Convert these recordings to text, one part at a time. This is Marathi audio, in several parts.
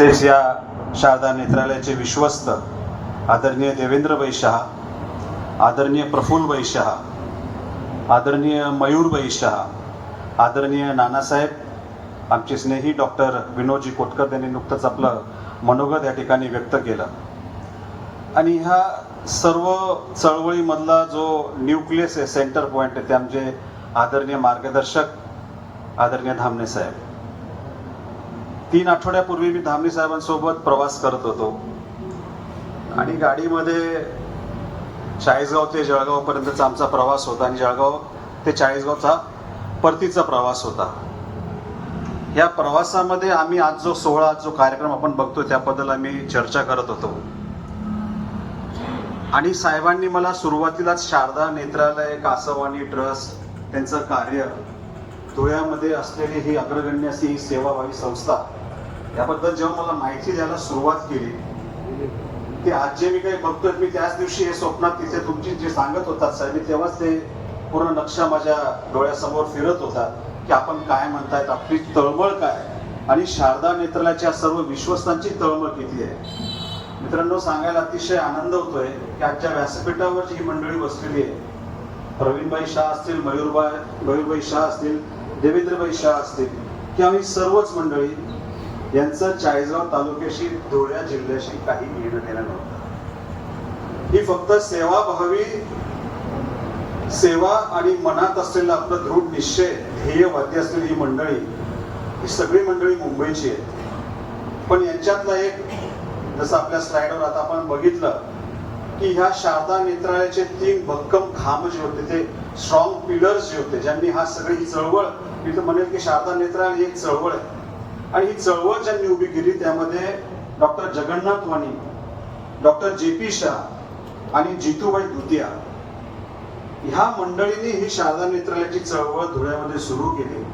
तसेच या शारदा नेत्रालयाचे विश्वस्त आदरणीय देवेंद्र शहा आदरणीय प्रफुल्ल शहा आदरणीय मयूर शहा आदरणीय नानासाहेब आमचे स्नेही डॉक्टर विनोदजी कोटकर यांनी नुकतंच आपलं मनोगत या ठिकाणी व्यक्त केलं. आणि ह्या सर्व चळवळीमधला जो न्यूक्लियस आहे सेंटर पॉईंट आहे ते आमचे आदरणीय मार्गदर्शक आदरणीय धामणे साहेब. तीन आठवड्यापूर्वी मी धामणी साहेबांसोबत प्रवास करत होतो. आणि गाडीमध्ये चाळीसगाव ते जळगावपर्यंतचा आमचा प्रवास होता आणि जळगाव ते चाळीसगावचा परतीचा प्रवास होता. या प्रवासामध्ये आम्ही आज जो सोहळा जो कार्यक्रम आपण बघतो त्याबद्दल आम्ही चर्चा करत होतो. आणि साहेबांनी मला सुरुवातीलाच शारदा नेत्रालय कासवानी ट्रस्ट त्यांचं कार्य धुळ्यामध्ये असलेली ही अग्रगण्य अशी ही सेवाभावी संस्था याबद्दल जेव्हा मला माहिती द्यायला सुरुवात केली ते आज जे मी काही बघतोय मी त्याच दिवशी हे स्वप्नात तिथे तुमची जे सांगत होतात साहेब मी तेव्हाच ते पूर्ण नक्षा माझ्या डोळ्यासमोर फिरत होता की आपण काय म्हणतायत आपली तळमळ काय? आणि शारदा नेत्रालयाच्या सर्व विश्वस्तांची तळमळ किती आहे? मित्रांनो सांगायला अतिशय आनंद होतोय की आजच्या व्यासपीठावर जी ही मंडळी बसलेली आहे प्रवीणबाई शाह असतील मयूरबाई मयूरबाई शाह असतील देवेंद्रबाई शाह असतील की आम्ही सर्वच मंडळी यांचं चाळीसगाव तालुक्याशी धुळ्या जिल्ह्याशी काही घेणं देणं नव्हतं. ही फक्त सेवाभावी सेवा आणि मनात असलेलं आपलं दृढ निश्चय ध्येयवादी असलेली ही मंडळी ही सगळी मंडळी मुंबईची आहे पण यांच्यातला एक जसं आपल्या स्लाइडवर आता आपण बघितलं की ह्या शारदा नेत्रालयाचे तीन भक्कम खांब जे होते ते स्ट्रॉंग पिलर्स जे होते ज्यांनी हा सगळी ही चळवळ मी तर म्हणेल की शारदा नेत्रालय ही एक चळवळ आहे. आणि ही चळवळ ज्यांनी उभी केली त्यामध्ये doctor Jagannath Wani doctor J P Shah आणि जितूबाई दुतिया ह्या मंडळींनी ही शारदा नेत्रालयाची चळवळ धुळ्यामध्ये सुरू केली.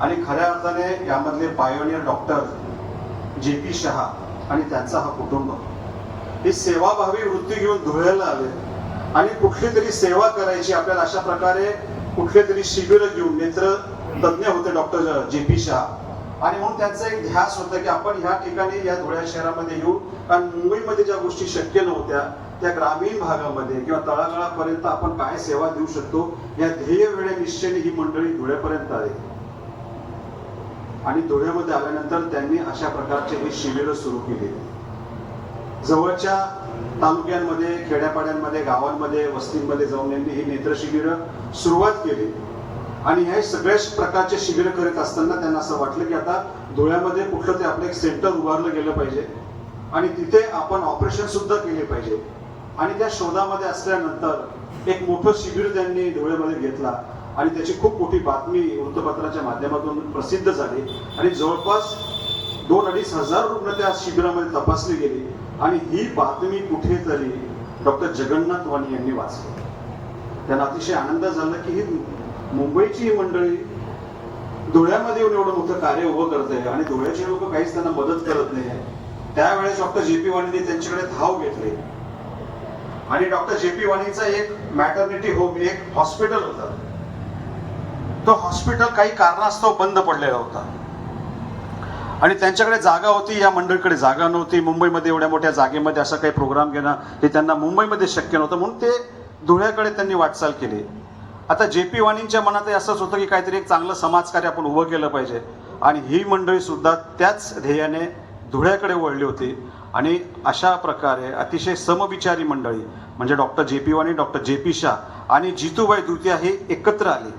आणि खऱ्या अर्थाने यामधले pioneer doctor J P Shah आणि त्यांचा हा कुटुंब. हे सेवाभावी वृत्ती घेऊन धुळ्याला आले. आणि कुठली तरी सेवा करायची आपल्याला अशा प्रकारे कुठले तरी शिबिर घेऊन नेत्र तज्ज्ञ होते डॉक्टर जे पी शहा. आणि म्हणून त्यांचा एक ध्यास होता की आपण ह्या ठिकाणी या धुळ्या शहरामध्ये येऊ कारण मुंबईमध्ये ज्या गोष्टी शक्य नव्हत्या त्या ग्रामीण भागामध्ये किंवा तळागाळापर्यंत आपण काय सेवा देऊ शकतो या ध्येय वेळे निश्चयने ही मंडळी धुळ्यापर्यंत आली. आणि धुळ्यामध्ये आल्यानंतर त्यांनी अशा प्रकारचे हे शिबिर सुरू केले. जवळच्या तालुक्यांमध्ये खेड्यापाड्यांमध्ये गावांमध्ये वस्तींमध्ये जाऊन यांनी ही नेत्र शिबिर सुरुवात केली. आणि हे सगळ्याच प्रकारचे शिबिर करीत असताना त्यांना असं वाटलं की आता धुळ्यामध्ये कुठलं ते आपलं एक सेंटर उभारलं गेलं पाहिजे. आणि तिथे आपण ऑपरेशन सुद्धा केले पाहिजे. आणि त्या शोधामध्ये असल्यानंतर एक मोठं शिबिर त्यांनी धुळ्यामध्ये घेतला. आणि त्याची खूप मोठी बातमी वृत्तपत्राच्या माध्यमातून प्रसिद्ध झाली. आणि जवळपास दोन अडीच हजार रुग्ण त्या शिबिरामध्ये तपासली गेली. आणि ही बातमी कुठेतरी डॉक्टर जगन्नाथ वाणी यांनी वाचली. त्यांना अतिशय आनंद झाला की ही मुंबईची ही मंडळी धुळ्यामध्ये येऊन एवढं मोठं कार्य उभं करत आहे आणि धुळ्याचे लोक काहीच त्यांना मदत करत नाही त्यावेळेस डॉक्टर जे पी वाणीने त्यांच्याकडे धाव घेतली. आणि डॉक्टर जे पी वाणीचा एक मॅटर्निटी होम एक हॉस्पिटल होता. तो हॉस्पिटल काही कारणास्तव बंद पडलेला होता. आणि त्यांच्याकडे जागा होती या मंडळीकडे जागा नव्हती. मुंबईमध्ये एवढ्या मोठ्या जागेमध्ये असा काही प्रोग्राम घेणं हे त्यांना मुंबईमध्ये शक्य नव्हतं. म्हणून ते धुळ्याकडे त्यांनी वाटचाल केली. आता जे पी वाणींच्या मनातही असंच होतं की काहीतरी एक चांगलं समाजकार्य आपण उभं केलं पाहिजे. आणि ही मंडळी सुद्धा त्याच ध्येयाने धुळ्याकडे वळली होती. आणि अशा प्रकारे अतिशय समविचारी मंडळी म्हणजे doctor J P Wani doctor J P Shah आणि जितूबाई दुतिया हे एकत्र आले.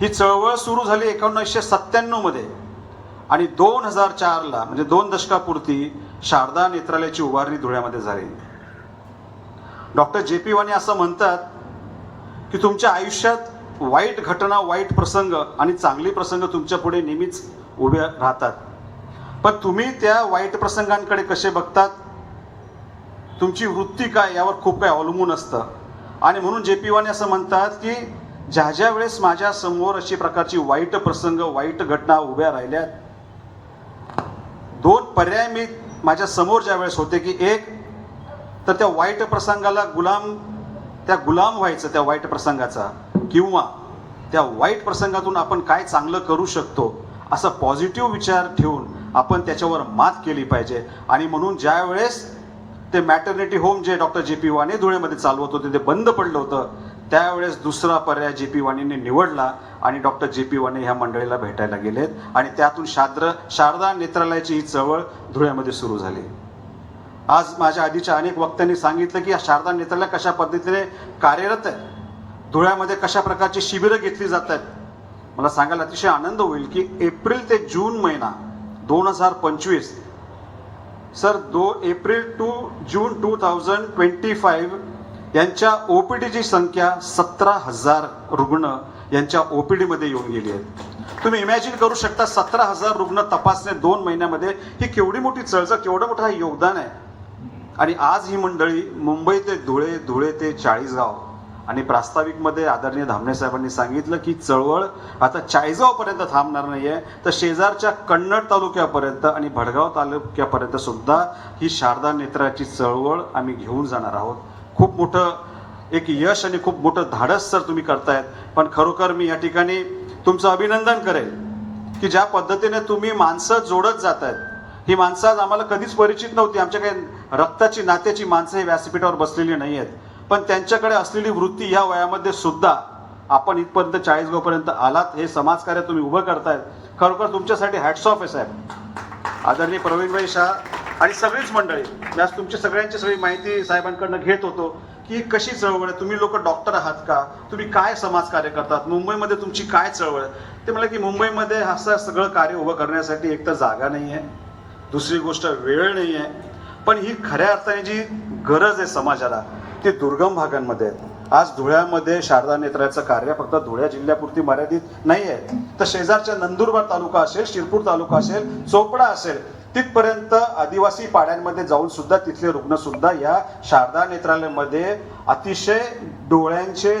ही चळवळ सुरू झाली एकोणीसशे सत्त्याण्णवमध्ये. आणि दोन हजार चारला म्हणजे दोन दशकापुरती शारदा नेत्रालयाची उभारणी धुळ्यामध्ये झाली. डॉक्टर जे पी वाणी असं म्हणतात की तुमच्या आयुष्यात वाईट घटना वाईट प्रसंग आणि चांगली प्रसंग तुमच्यापुढे नेहमीच उभे राहतात. पण तुम्ही त्या वाईट प्रसंगांकडे कसे बघतात? तुमची वृत्ती काय? यावर खूप काही अवलंबून असतं. आणि म्हणून जे पी वाने असं म्हणतात की ज्या ज्या वेळेस माझ्यासमोर अशी प्रकारची वाईट प्रसंग वाईट घटना उभ्या राहिल्यात दोन पर्याय मी माझ्यासमोर ज्या वेळेस होते की एक तर त्या वाईट प्रसंगाला गुलाम त्या गुलाम व्हायचं त्या वाईट प्रसंगाचा किंवा त्या वाईट प्रसंगातून आपण काय चांगलं करू शकतो असा पॉझिटिव्ह विचार ठेवून आपण त्याच्यावर मात केली पाहिजे. आणि म्हणून ज्या वेळेस ते मॅटर्निटी होम जे डॉक्टर जे पी वाणी धुळेमध्ये चालवत होते ते बंद पडलं होतं त्यावेळेस दुसरा पर्याय जे पी वाणीने निवडला आणि डॉक्टर जे पी वाणी ह्या मंडळीला भेटायला गेलेत. आणि त्यातून शाद्र शारदा नेत्रालयाची ही चळवळ धुळ्यामध्ये सुरू झाली. आज माझ्या आधीच्या अनेक वक्त्यांनी सांगितलं की या शारदा नेत्रालय कशा पद्धतीने कार्यरत आहे धुळ्यामध्ये कशा प्रकारची शिबिरं घेतली जात आहेत? मला सांगायला अतिशय आनंद होईल की एप्रिल ते जून महिना दोन हजार पंचवीस sir though April to June two thousand twenty five यांच्या ओ पी डीची संख्या सतरा हजार रुग्ण यांच्या ओ पी डीमध्ये येऊन गेली आहेत. तुम्ही इमॅजिन करू शकता सतरा हजार रुग्ण तपासणे दोन महिन्यामध्ये ही केवढी मोठी चळचळ केवढं मोठं योगदान आहे. आणि आज ही मंडळी मुंबई ते धुळे धुळे ते चाळीसगाव आणि प्रास्ताविकमध्ये आदरणीय धामणे साहेबांनी सांगितलं की चळवळ आता चाळीसगावपर्यंत थांबणार नाही आहे तर शेजारच्या कन्नड तालुक्यापर्यंत आणि भडगाव तालुक्यापर्यंत सुद्धा ही शारदा नेत्राची चळवळ आम्ही घेऊन जाणार आहोत. खूप मोठं एक यश आणि खूप मोठं धाडस सर तुम्ही करतायत. पण खरोखर मी या ठिकाणी तुमचं अभिनंदन करेल की ज्या पद्धतीने तुम्ही माणसं जोडत जात आहेत ही माणसं आज आम्हाला कधीच परिचित नव्हती. आमच्या काही रक्ताची नात्याची माणसं हे व्यासपीठावर बसलेली नाही आहेत पण त्यांच्याकडे असलेली वृत्ती या वयामध्ये सुद्धा आपण इथपर्यंत चाळीसगावपर्यंत आलात. हे समाजकार्य तुम्ही उभं करतायत. खरोखर तुमच्यासाठी हॅट्स ऑफ आहे साहेब. आदरणीय प्रवीणभाई शाह आणि सगळीच मंडळी. मी आज तुमची सगळ्यांची सगळी माहिती साहेबांकडनं घेत होतो की कशी चळवळ आहे? तुम्ही लोक डॉक्टर आहात का? तुम्ही काय समाजकार्य करतात? मुंबईमध्ये तुमची काय चळवळ आहे? ते म्हटलं की मुंबईमध्ये असं सगळं कार्य उभं करण्यासाठी एक तर जागा नाही आहे दुसरी गोष्ट वेळ नाही आहे पण ही खऱ्या अर्थाने जी गरज आहे समाजाला ती दुर्गम भागांमध्ये आहे. आज धुळ्यामध्ये शारदा नेत्राचं कार्य फक्त धुळ्या जिल्ह्यापुरती मर्यादित नाही आहे तर शेजारच्या नंदुरबार तालुका असेल शिरपूर तालुका असेल चोपडा असेल तिथपर्यंत आदिवासी पाड्यांमध्ये जाऊन सुद्धा तिथले रुग्ण सुद्धा या शारदा नेत्रालयामध्ये अतिशय डोळ्यांचे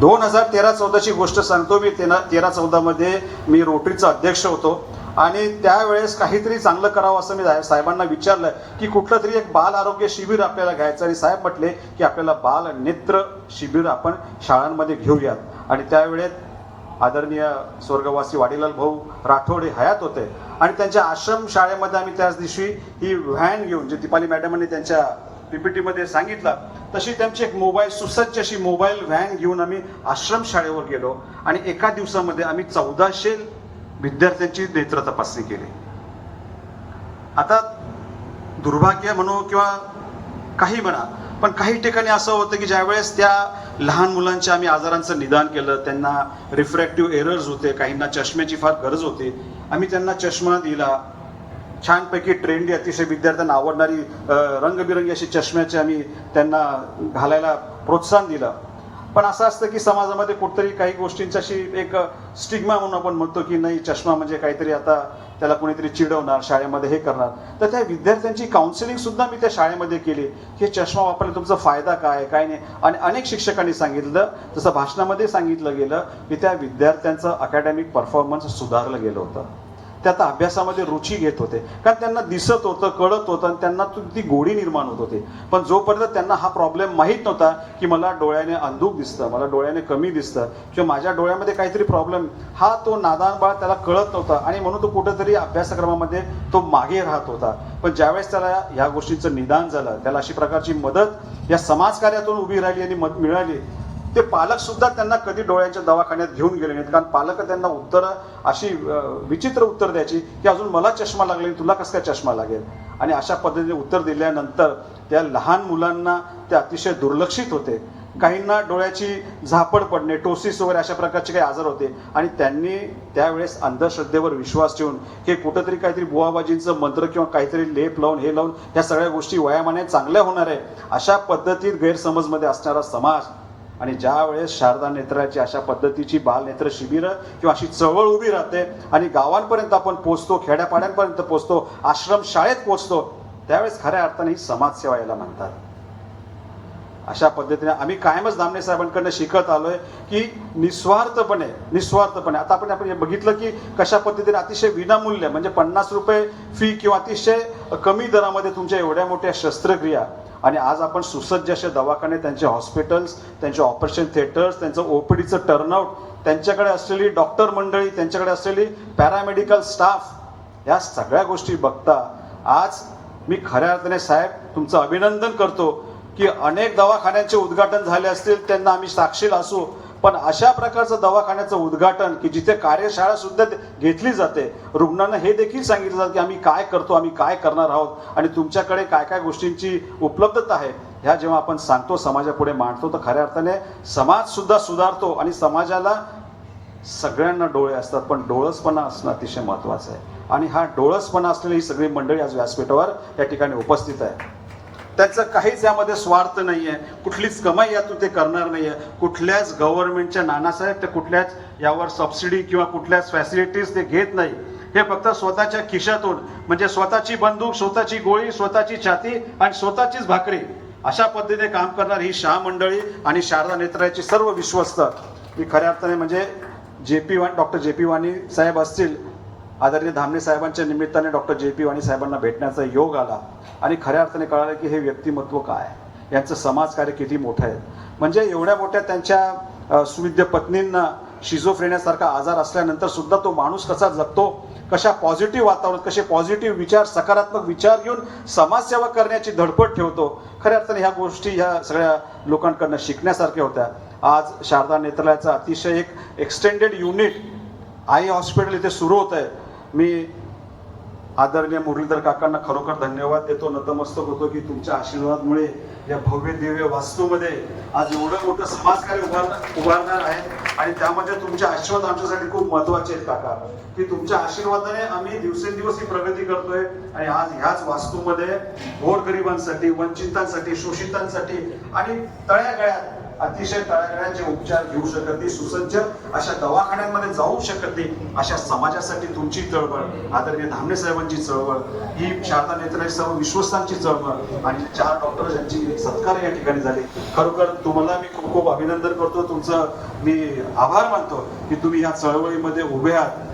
दोन हजार तेरा चौदाची गोष्ट सांगतो मी तेरा चौदामध्ये मी रोटरीचा अध्यक्ष होतो. आणि त्यावेळेस काहीतरी चांगलं करावं असं मी साहेब- साहेबांना विचारलं की कुठलं तरी एक बाल आरोग्य शिबिर आपल्याला घ्यायचं. आणि साहेब म्हटले की आपल्याला बाल नेत्र शिबिर आपण शाळांमध्ये घेऊयात. आणि त्यावेळेत आदरणीय स्वर्गवासी वाडीलाल भाऊ राठोडे हयात होते. आणि त्यांच्या आश्रम शाळेमध्ये आम्ही त्याच दिवशी ही व्हॅन घेऊन जे दीपाली मॅडमांनी त्यांच्या पीपीटीमध्ये सांगितलं तशी त्यांची एक मोबाईल सुसज्ज अशी मोबाईल व्हॅन घेऊन आम्ही आश्रम शाळेवर गेलो. आणि एका दिवसामध्ये आम्ही चौदाशे विद्यार्थ्यांची नेत्र तपासणी केली. आता दुर्भाग्य म्हणू किंवा काही म्हणा पण काही ठिकाणी असं होतं की ज्यावेळेस त्या लहान मुलांच्या आम्ही आजारांचं निदान केलं त्यांना रिफ्रॅक्टिव्ह एरर्स होते काहींना चष्म्याची फार गरज होती आम्ही त्यांना चष्मा दिला. छानपैकी ट्रेंडी अतिशय विद्यार्थ्यांना आवडणारी रंगबिरंगी अशी चष्म्याची आम्ही त्यांना घालायला प्रोत्साहन दिलं. पण असं असतं की समाजामध्ये कुठतरी काही गोष्टींच्याशी अशी एक स्टिग्मा म्हणून आपण म्हणतो की नाही चष्मा म्हणजे काहीतरी आता त्याला कोणीतरी चिडवणार शाळेमध्ये हे करणार. तर त्या विद्यार्थ्यांची काउन्सिलिंग सुद्धा मी त्या शाळेमध्ये केली. की चष्मा वापरला तुमचा फायदा काय काय नाही? आणि अनेक शिक्षकांनी सांगितलं जसं भाषणामध्ये सांगितलं गेलं की त्या विद्यार्थ्यांचं अकॅडमिक परफॉर्मन्स सुधारलं गेलं होतं. त्यात अभ्यासामध्ये रुची घेत होते. कारण त्यांना दिसत होतं कळत होतं आणि त्यांना ती- गोडी निर्माण होत होती. पण जोपर्यंत त्यांना हा प्रॉब्लेम माहीत नव्हता की मला डोळ्याने अंधूक दिसतं मला डोळ्याने कमी दिसतं किंवा माझ्या डोळ्यामध्ये काहीतरी प्रॉब्लेम हा तो नादान बाळ त्याला कळत नव्हता. आणि म्हणून तो कुठेतरी अभ्यासक्रमामध्ये तो मागे राहत होता. पण ज्यावेळेस त्याला ह्या गोष्टीचं निदान झालं त्याला अशी प्रकारची मदत या समाजकार्यातून उभी राहिली आणि मद मिळाली ते पालक सुद्धा त्यांना कधी डोळ्यांच्या दवाखान्यात घेऊन गेले नाहीत. कारण पालक त्यांना उत्तरं अशी विचित्र उत्तर द्यायची की अजून मला चष्मा लागला तुला कसं काय चष्मा लागेल? आणि अशा पद्धतीने उत्तर दिल्यानंतर त्या लहान मुलांना ते अतिशय दुर्लक्षित होते. काहींना डोळ्याची झापड पडणे टोसिस वगैरे अशा प्रकारचे काही आजार होते. आणि त्यांनी त्यावेळेस अंधश्रद्धेवर विश्वास ठेवून हे कुठंतरी काहीतरी बुवाबाजींचं मंत्र किंवा काहीतरी लेप लावून हे लावून ह्या सगळ्या गोष्टी वयामाने चांगल्या होणार आहे. अशा पद्धतीत गैरसमजमध्ये असणारा समाज आणि ज्या वेळेस शारदा नेत्राची अशा पद्धतीची बालनेत्र शिबिरं किंवा अशी चळवळ उभी राहते आणि गावांपर्यंत आपण पोचतो खेड्यापाड्यांपर्यंत पोचतो आश्रम शाळेत पोचतो त्यावेळेस खऱ्या अर्थाने ही समाजसेवा याला म्हणतात. अशा पद्धतीने आम्ही कायमच दामणे साहेबांकडनं शिकत आलोय की निस्वार्थपणे निस्वार्थपणे आता आपण आपण बघितलं की कशा पद्धतीने अतिशय विनामूल्य म्हणजे पन्नास रुपये फी किंवा अतिशय कमी दरामध्ये तुमच्या एवढ्या मोठ्या शस्त्रक्रिया आणि आज आपण सुसज्ज असे दवाखाने त्यांचे हॉस्पिटल्स त्यांचे ऑपरेशन थिएटर्स त्यांचं ओपीडीचं टर्नआउट त्यांच्याकडे असलेली डॉक्टर मंडळी त्यांच्याकडे असलेली पॅरामेडिकल स्टाफ या सगळ्या गोष्टी बघता आज मी खऱ्या अर्थाने साहेब तुमचं अभिनंदन करतो की अनेक दवाखान्यांचे उद्घाटन झाले असतील त्यांना आम्ही साक्षील असू पण अशा प्रकारचं दवाखान्याचं उद्घाटन की जिथे कार्यशाळा सुद्धा ते- घेतली जाते रुग्णांना हे देखील सांगितलं जातं की आम्ही काय करतो आम्ही काय करणार आहोत आणि तुमच्याकडे काय काय गोष्टींची उपलब्धता आहे ह्या जेव्हा आपण सांगतो समाजापुढे मांडतो तर खऱ्या अर्थाने समाज सुद्धा सुधारतो आणि समाजाला सगळ्यांना डोळे असतात पण डोळसपणा असणं अतिशय महत्त्वाचं आहे. आणि हा डोळसपणा असलेली ही सगळी मंडळी आज व्यासपीठावर या ठिकाणी उपस्थित आहे त्याचं काहीच यामध्ये स्वार्थ नाही आहे कुठलीच कमाई यातून ते करणार नाही आहे कुठल्याच गव्हर्नमेंटच्या नानासाहेब ते कुठल्याच यावर सबसिडी किंवा कुठल्याच फॅसिलिटीज ते घेत नाही. हे फक्त स्वतःच्या खिशातून म्हणजे स्वतःची बंदूक स्वतःची गोळी स्वतःची छाती आणि स्वतःचीच भाकरी अशा पद्धतीने काम करणार ही शाह मंडळी आणि शारदा नेत्राची सर्व विश्वस्त. मी खऱ्या अर्थाने म्हणजे J P Wani doctor J P Wani साहेब असतील आदरणीय धामणे साहेबांच्या निमित्ताने डॉक्टर जे पी वाणी साहेबांना भेटण्याचा योग आला. आणि खऱ्या अर्थाने कळालं की हे व्यक्तिमत्व काय यांचं समाजकार्य किती मोठं आहे? म्हणजे एवढ्या मोठ्या त्यांच्या सुविध्य सुविद्य पत्नींना शिझोफ्रेनियासारखा आजार असल्यानंतर सुद्धा तो माणूस कसा जगतो? कशा पॉझिटिव्ह वातावरण कसे पॉझिटिव्ह विचार सकारात्मक विचार घेऊन समाजसेवा करण्याची धडपड ठेवतो? खऱ्या अर्थाने ह्या गोष्टी ह्या सगळ्या लोकांकडनं शिकण्यासारख्या होत्या. आज शारदा नेत्रालयाचं अतिशय एक एक्सटेंडेड युनिट आई हॉस्पिटल इथे सुरू होत आहे मी आदरणीय मुरलीधर काकांना खरोखर धन्यवाद देतो. नतमस्तक होतो की तुमच्या आशीर्वादामुळे या भव्य दिव्य वास्तूमध्ये आज एवढं मोठं समाजकार्य उभार उभारणार आहे. आणि त्यामध्ये तुमचे आशीर्वाद आमच्यासाठी खूप महत्त्वाचे आहेत काका. की तुमच्या आशीर्वादाने आम्ही दिवसेंदिवस ही प्रगती करतोय. आणि आज ह्याच वास्तूमध्ये गोरगरिबांसाठी वंचितांसाठी शोषितांसाठी आणि तळ्यागळ्यात अतिशय तळागाळाचे उपचार घेऊ शकत नाही सुसज्ज अशा दवाखान्यांमध्ये जाऊ शकत नाही अशा समाजासाठी तुमची चळवळ आदरणीय धामणे साहेबांची चळवळ ही शारदा नेत्राची सर्व विश्वस्तांची चळवळ आणि चार डॉक्टर यांची सत्कार या ठिकाणी झाले. खरोखर तुम्हाला मी खूप खूप अभिनंदन करतो. तुमचं मी आभार मानतो की तुम्ही या चळवळीमध्ये उभे आहात.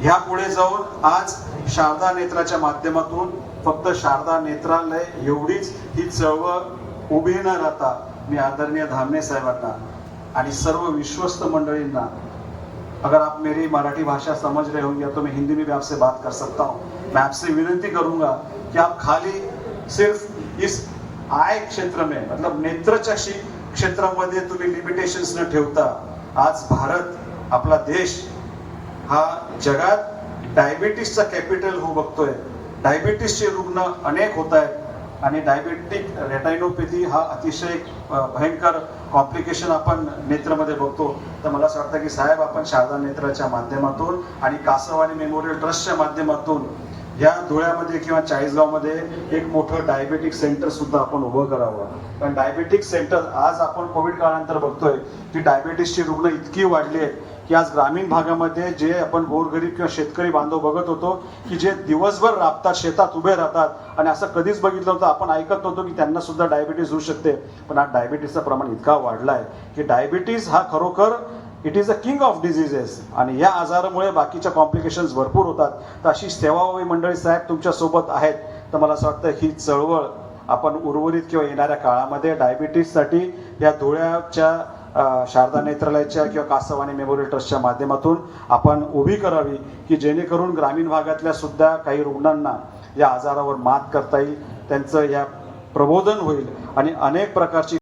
ह्या पुढे जाऊन आज शारदा नेत्राच्या माध्यमातून फक्त शारदा नेत्रालय एवढीच ही चळवळ उभी न राहता मी आदरणीय धामणे साहेबांना आणि सर्व विश्वस्त मंडळींना अगर आप मेरी मराठी भाषा समझ रहे होंगे तो मैं हिंदी में भी आपसे बात कर सकता हूँ। मैं आपसे विनती करूंगा कि आप खाली सिर्फ इस आय क्षेत्र में मतलब नेत्रचक्षी क्षेत्रामध्ये तुम्ही लिमिटेशन्स न ठेवता आज भारत आपला देश हा जगात डायबिटीसचा कॅपिटल हो बघतोय. डायबिटीसचे रुग्ण अनेक होत आहेत आणि डायबेटिक रेटायनोपॅथी हा अतिशय भयंकर कॉम्प्लिकेशन आपण नेत्रमध्ये बघतो. तर मला असं वाटतं की साहेब आपण शारदा नेत्राच्या माध्यमातून आणि कासवानी मेमोरियल ट्रस्टच्या माध्यमातून या धुळ्यामध्ये किंवा चाळीसगावमध्ये एक मोठं डायबेटिक सेंटर सुद्धा आपण उभं करावं. कारण डायबेटिक सेंटर आज आपण कोविड काळानंतर बघतोय की डायबेटिसची रुग्ण इतकी वाढली आहेत की आज ग्रामीण भागामध्ये जे आपण गोरगरीब किंवा शेतकरी बांधव बघत होतो की जे दिवसभर राबतात शेतात उभे राहतात आणि असं कधीच बघितलं होतं आपण ऐकत नव्हतो की त्यांना सुद्धा डायबिटीस होऊ शकते. पण आज डायबिटीसचं प्रमाण इतका वाढला आहे की डायबिटीस हा खरोखर it is a king of diseases आणि या आजारामुळे बाकीच्या कॉम्प्लिकेशन्स भरपूर होतात. तर अशी सेवाभावी मंडळी साहेब तुमच्यासोबत आहेत. तर मला असं वाटतं ही चळवळ आपण उर्वरित किंवा येणाऱ्या काळामध्ये डायबिटीससाठी या धुळ्याच्या शारदा नेत्रालयाच्या किंवा कासवानी मेमोरियल ट्रस्टच्या माध्यमातून आपण उभी करावी की जेणेकरून ग्रामीण भागातल्या सुद्धा काही रुग्णांना या आजारावर मात करता येईल त्यांचं या प्रबोधन होईल आणि अनेक प्रकारची